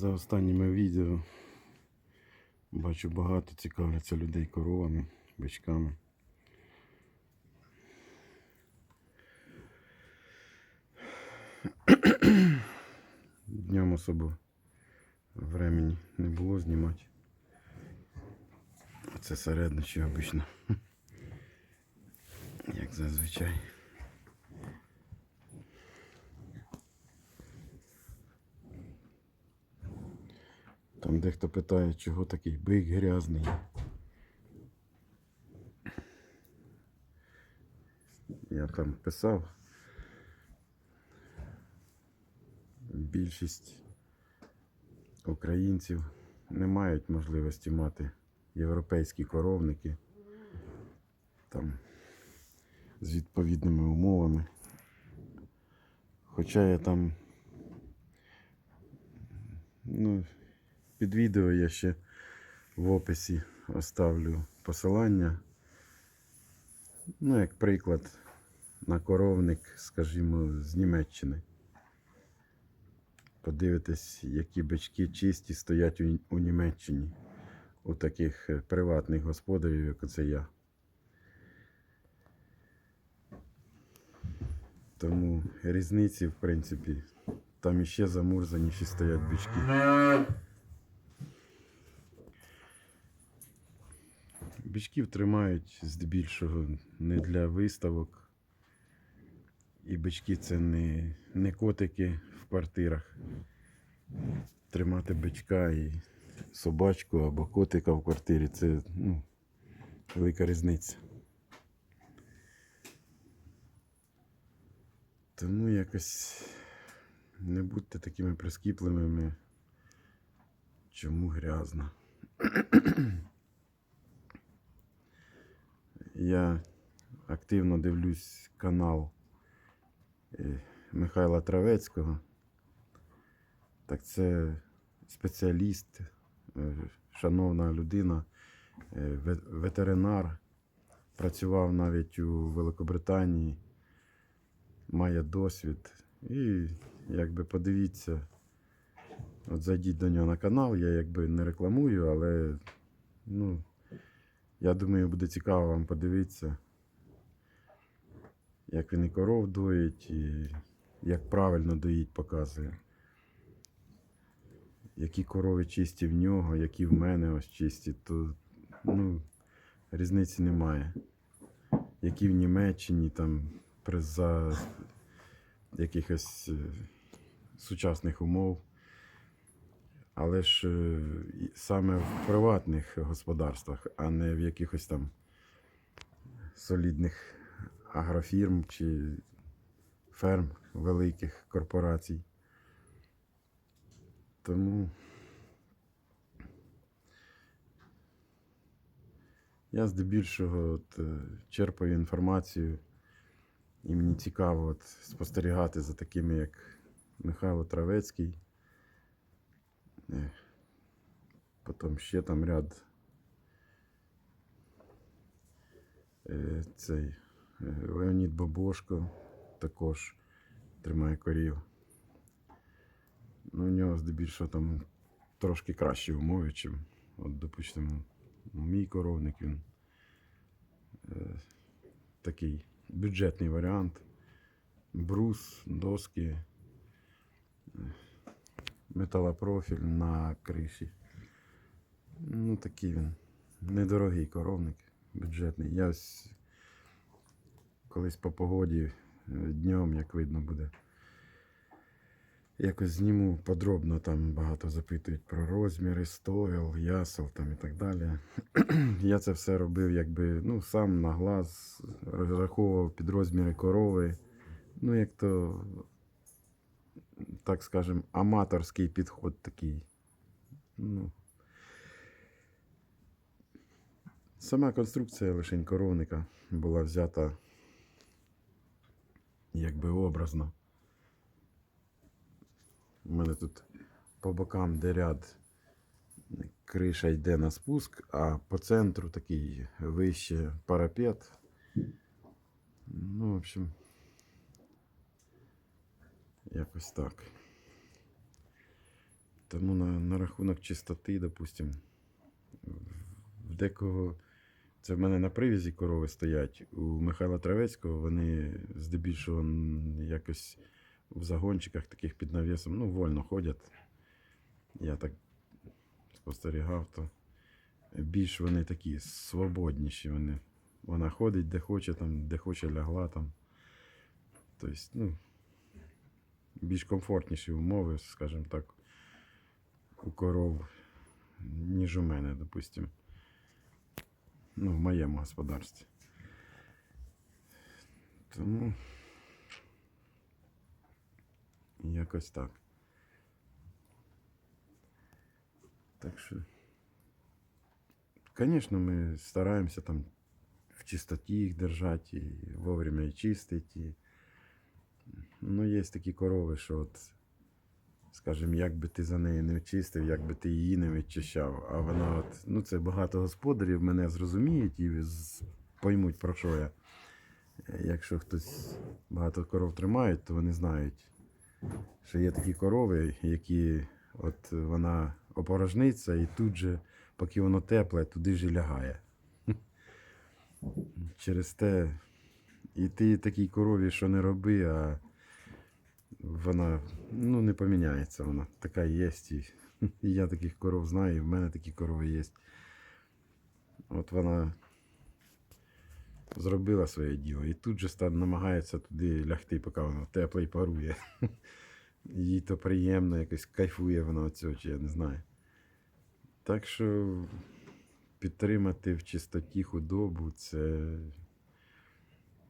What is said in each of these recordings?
За останніми відео бачу багато цікавляться людей коровами, бичками. Днем особо времени не було знімати. Це середничі обично. Як зазвичай. Там дехто питає, чого такий бик грязний. Я там писав. Більшість українців не мають можливості мати європейські коровники там з відповідними умовами. Хоча я там ну, під відео я ще в описі оставлю посилання. Ну, як приклад, на коровник, скажімо, з Німеччини. Подивитись, які бички чисті стоять у, Німеччині у таких е, приватних господарів, як оце я. Тому різниці, в принципі, там іще замурзаніші стоять бички. Бичків тримають здебільшого не для виставок. І бички це не, не котики в квартирах. Тримати бичка і собачку або котика в квартирі це ну, велика різниця. Тому якось не будьте такими прискіпливими, чому грязно. Я активно дивлюсь канал е, Михайла Травецького. Так це спеціаліст, е, шановна людина, е, ветеринар, працював навіть у Великобританії, має досвід. І якби подивіться, от зайдіть до нього на канал, я якби не рекламую, але ну, я думаю, буде цікаво вам подивитися, як він і коров доїть, і як правильно доїть показує. Які корови чисті в нього, які в мене ось чисті, то ну, різниці немає. Які в Німеччині там за якихось е, сучасних умов. Але ж е, саме в приватних господарствах, а не в якихось там солідних агрофірм чи ферм великих корпорацій. Тому я здебільшого от, е, черпаю інформацію, і мені цікаво от, спостерігати за такими, як Михайло Травецький. Потім ще там ряд е, цей е, Леонід Бабошко також тримає корів. Ну, у нього здебільшого там трошки кращі умови, чим, от, допустимо, мій коровник він е, такий бюджетний варіант. Брус, доски, металопрофіль на криші. Ну, такий він. Недорогий коровник, бюджетний. Я колись по погоді е, днем, як видно буде. Якось зніму подробно там багато запитують про розміри, стоїл, ясел там і так далі. Я це все робив, якби ну, сам на глаз розраховував під розміри корови. Ну, як то, так скажем, аматорський підход такий. Ну, Сама конструкція лишень коровника була взята якби образно. У мене тут по бокам де ряд криша йде на спуск, а по центру такий вище парапет. Ну, в общем, якось так. Тому на, на рахунок чистоти, допустим, в декого. Це в мене на привізі корови стоять. У Михайла Травецького вони здебільшого якось в загончиках таких під навісом, ну, вольно ходять. Я так спостерігав, то більш вони такі свободніші. Вони. Вона ходить де хоче, там, де хоче лягла там. Тобто, ну, більш комфортніші умови, скажімо так, у коров, ніж у мене, допустимо. Ну, в моєму господарстві. Тому якось так. Так що, звісно, ми стараємося там в чистоті їх держати, і вовремя і чистити. Ну, є такі корови, що от, скажімо, як би ти за нею не чистив, як би ти її не відчищав. А вона от, ну це багато господарів мене зрозуміють і поймуть, про що я. Якщо хтось багато коров тримає, то вони знають, що є такі корови, які от вона опорожниться і тут же, поки воно тепле, туди ж і лягає. Через те, і ти такій корові, що не роби, а вона ну, не поміняється. Вона така є. І, я таких коров знаю, і в мене такі корови є. От вона зробила своє діло і тут же стан намагається туди лягти, поки воно тепло і парує. Їй то приємно, якось кайфує вона від цього, чи я не знаю. Так що підтримати в чистоті худобу це,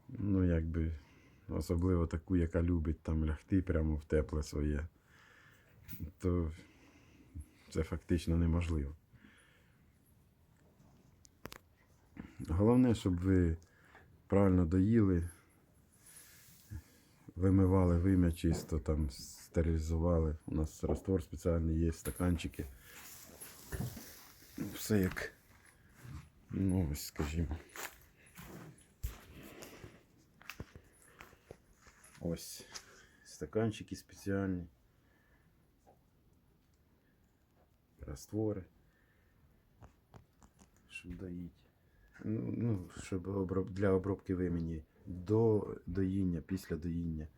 ну, якби, особливо таку, яка любить там лягти прямо в тепле своє, то це фактично неможливо. Головне, щоб ви правильно доїли, вимивали вим'я чисто, там стерилізували. У нас раствор спеціальний є, стаканчики. Все як, ну ось, скажімо. Ось стаканчики спеціальні. Раствори. Щоб доїть. Ну, ну, щоб оброб... для обробки вимені до доїння, після доїння.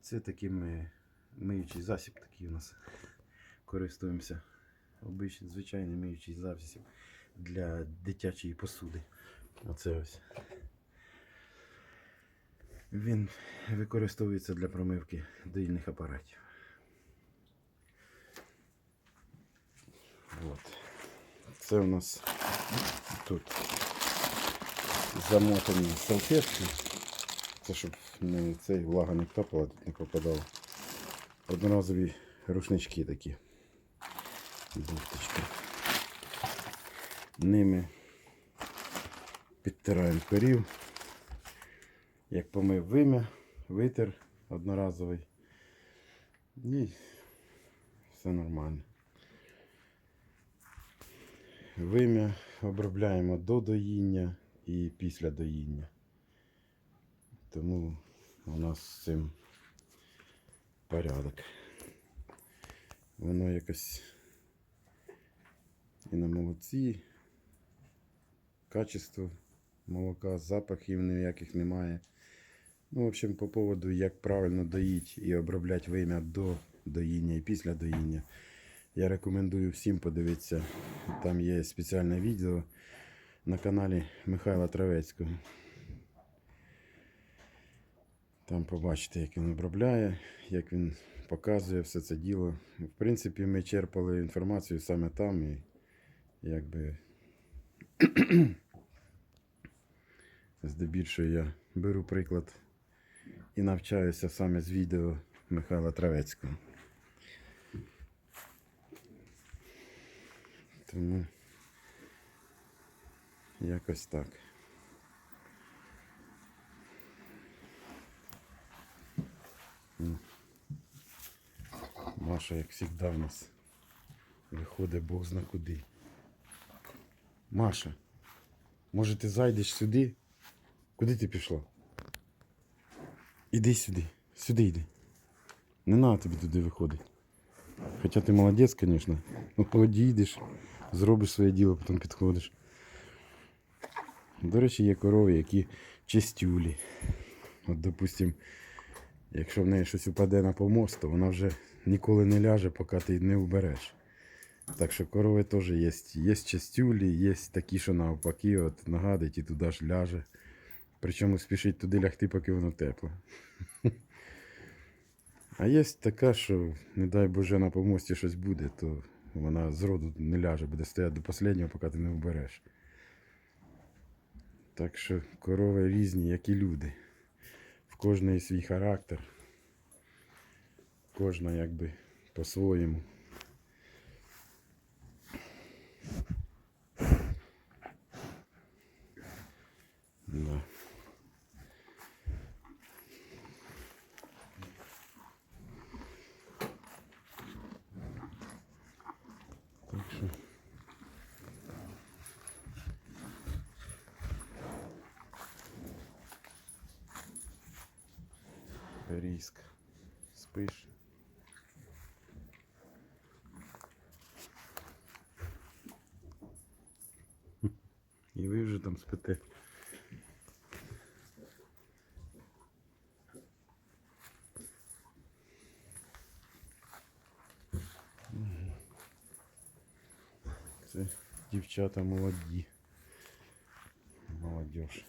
Це таким ми миючий засіб такий у нас користуємося. Обичний звичайний миючий засіб для дитячої посуди. Оце ось. Він використовується для промивки доїльних апаратів. От. Це у нас тут замотані салфетки. Це щоб не, цей влага не капала, тут не попадала. Одноразові рушнички такі. Бухточки. Ними підтираємо корів. Як помив вим'я, витер одноразовий. І все нормально. Вим'я обробляємо до доїння і після доїння. Тому у нас з цим порядок. Воно якось і на молоці, качество молока, запахів ніяких немає. Ну, в общем, по поводу, як правильно доїть і обробляти вим'я до доїння і після доїння. Я рекомендую всім подивитися. Там є спеціальне відео на каналі Михайла Травецького. Там побачите, як він обробляє, як він показує все це діло. В принципі, ми черпали інформацію саме там і якби здебільшого я беру приклад і навчаюся саме з відео Михайла Травецького. Тому якось так. Маша, як завжди, в нас виходить Бог зна куди. Маша, може ти зайдеш сюди? Куди ти пішла? Іди сюди. Сюди йди. Не треба тобі туди виходити. Хоча ти молодець, звісно. Ну, одійдеш, зробиш своє діло, потім підходиш. До речі, є корови, які чистюлі. От, допустим, якщо в неї щось упаде на помост, то вона вже ніколи не ляже, поки ти не вбереш. Так що корови теж є. Є частюлі, є такі, що навпаки, от нагадить і туди ж ляже. Причому спішить туди лягти, поки воно тепле. А є така, що, не дай Боже, на помості щось буде, то вона зроду не ляже, буде стояти до останнього, поки ти не вбереш. Так що корови різні, як і люди. В кожної свій характер. Кожна якби по-своєму. Да. Риск. Спиш. І ви вже там спите. Мгм. Це дівчата молоді. Молодіж.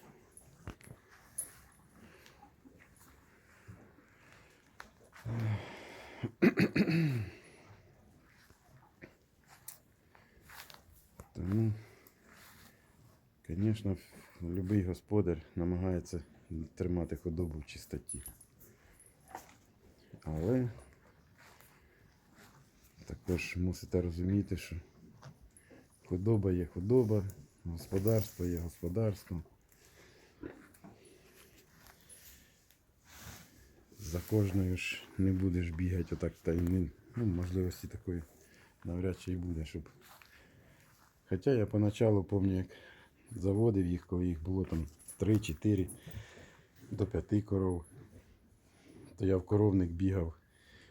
Звісно, будь-який господар намагається тримати худобу в чистоті. Але також мусите розуміти, що худоба є худоба, господарство є господарство. За кожною ж не будеш бігати отак та й ну, можливості такої навряд чи і буде, щоб. Хоча я поначалу пам'ятаю, як заводив їх, коли їх було там 3-4 до 5 коров. То я в коровник бігав.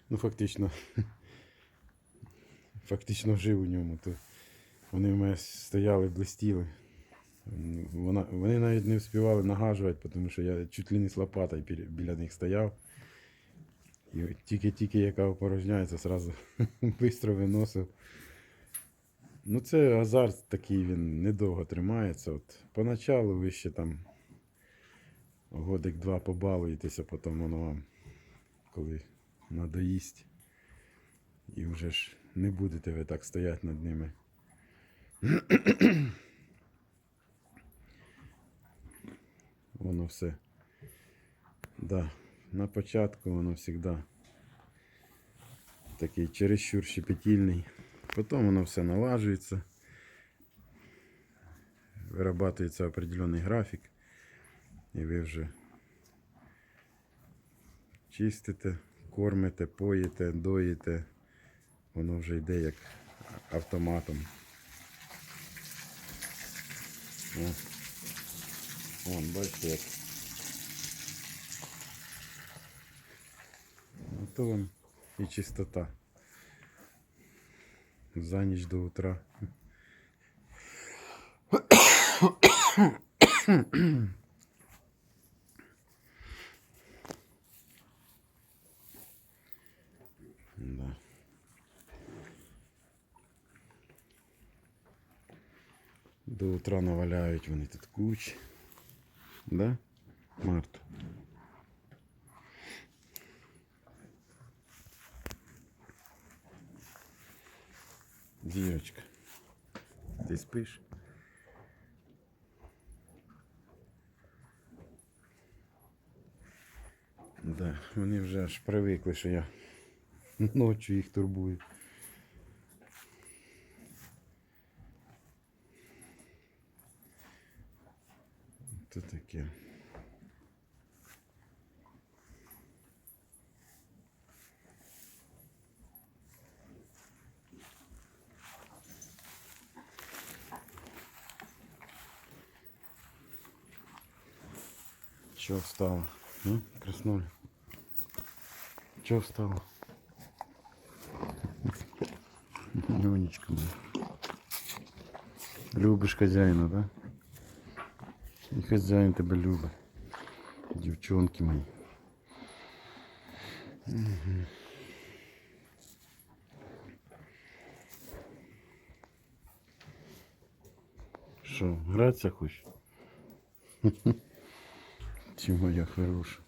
Ну, фактично, фактично жив у ньому. То вони в мене стояли, блистіли. Вона, вони навіть не встигали нагажувати, тому що я чуть ли не з лопатою біля- них стояв. І тільки-тільки яка опорожняється, зразу швидко виносив. Ну, це азарт такий, він недовго тримається. От поначалу ви ще там годик-два побалуєтеся, потім воно вам, коли надоїсть. І вже ж не будете ви так стояти над ними. Воно все. Да, на початку воно завжди такий чересчур щепетільний. Потім воно все налажується. Вирабатується определенний графік. І ви вже чистите, кормите, поїте, доїте. Воно вже йде як автоматом. О. Вон, бачите, як. Ото вам і чистота. За ніч до утра. Да. До утра наваляють вони тут куч. Да? Марта? Дірочка. Ти спиш? Да, вони вже аж привикли, що я ночі їх турбую. То таке. Чего встала? Ну, краснули. Чего встала? Манюнечка моя. Любиш хазяїна, да? І хазяїн тебе любить. Дівчонки мої. Мгм. Що, гратися хочеш? Чи моя хороша?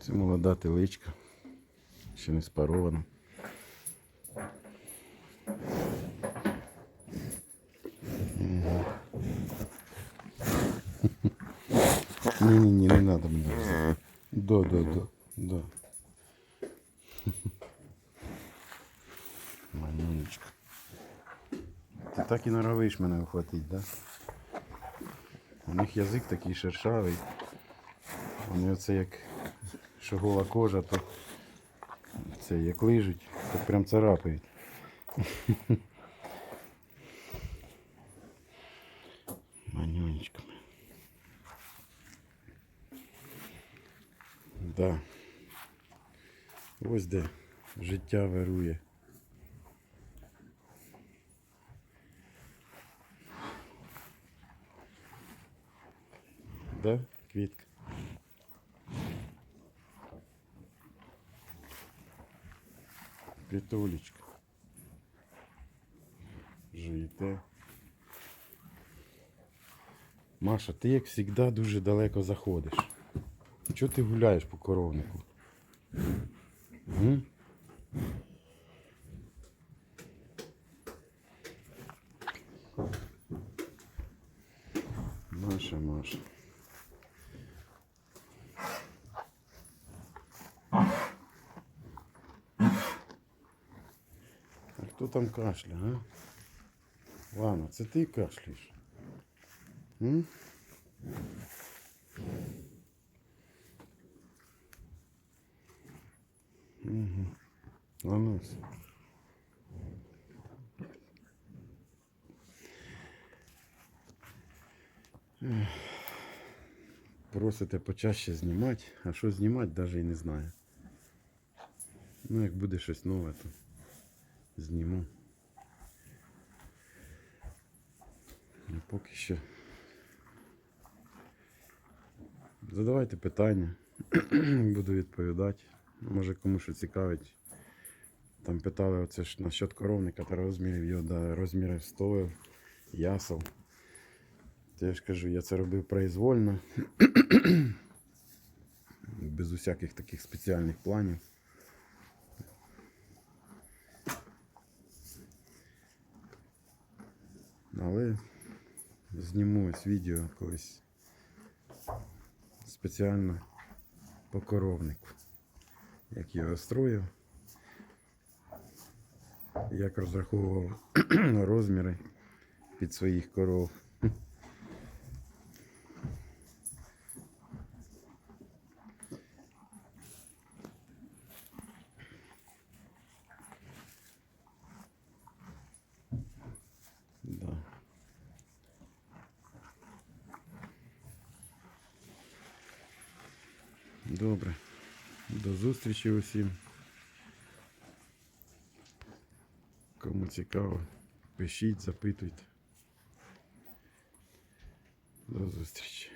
Це молода теличка. Ще не спарована. Ні-ні-ні, не надо мені. Да, да. Манюнечка. Ти так і норовиш мене охватить, да? У них язик такий шершавий. Вони оце як що гола кожа, то це як лижуть, так прям царапають. Манюнечками. Да. Ось де життя вирує. Да, квітка? Петулечка. Жуєте. Маша, ти як завжди дуже далеко заходиш. Чого ти гуляєш по коровнику? М? Маша, Маша. Там кашля, а? Ладно, це ти кашляєш. М? Угу. Ех. Просите почаще знімати, а що знімати, навіть і не знаю. Ну, як буде щось нове, то зніму. А поки що. Задавайте питання, буду відповідати. Може кому що цікавить. Там питали оце ж насчет коровника та розмірів його, да, розмірів стоїв, ясел. То я ж кажу, я це робив произвольно. Без усяких таких спеціальних планів. Але зніму ось відео колись спеціально по коровнику. Як його строїв, як розраховував розміри під своїх коров. Добре. До зустрічі усім. Кому цікаво, пишіть, запитуйте. До зустрічі.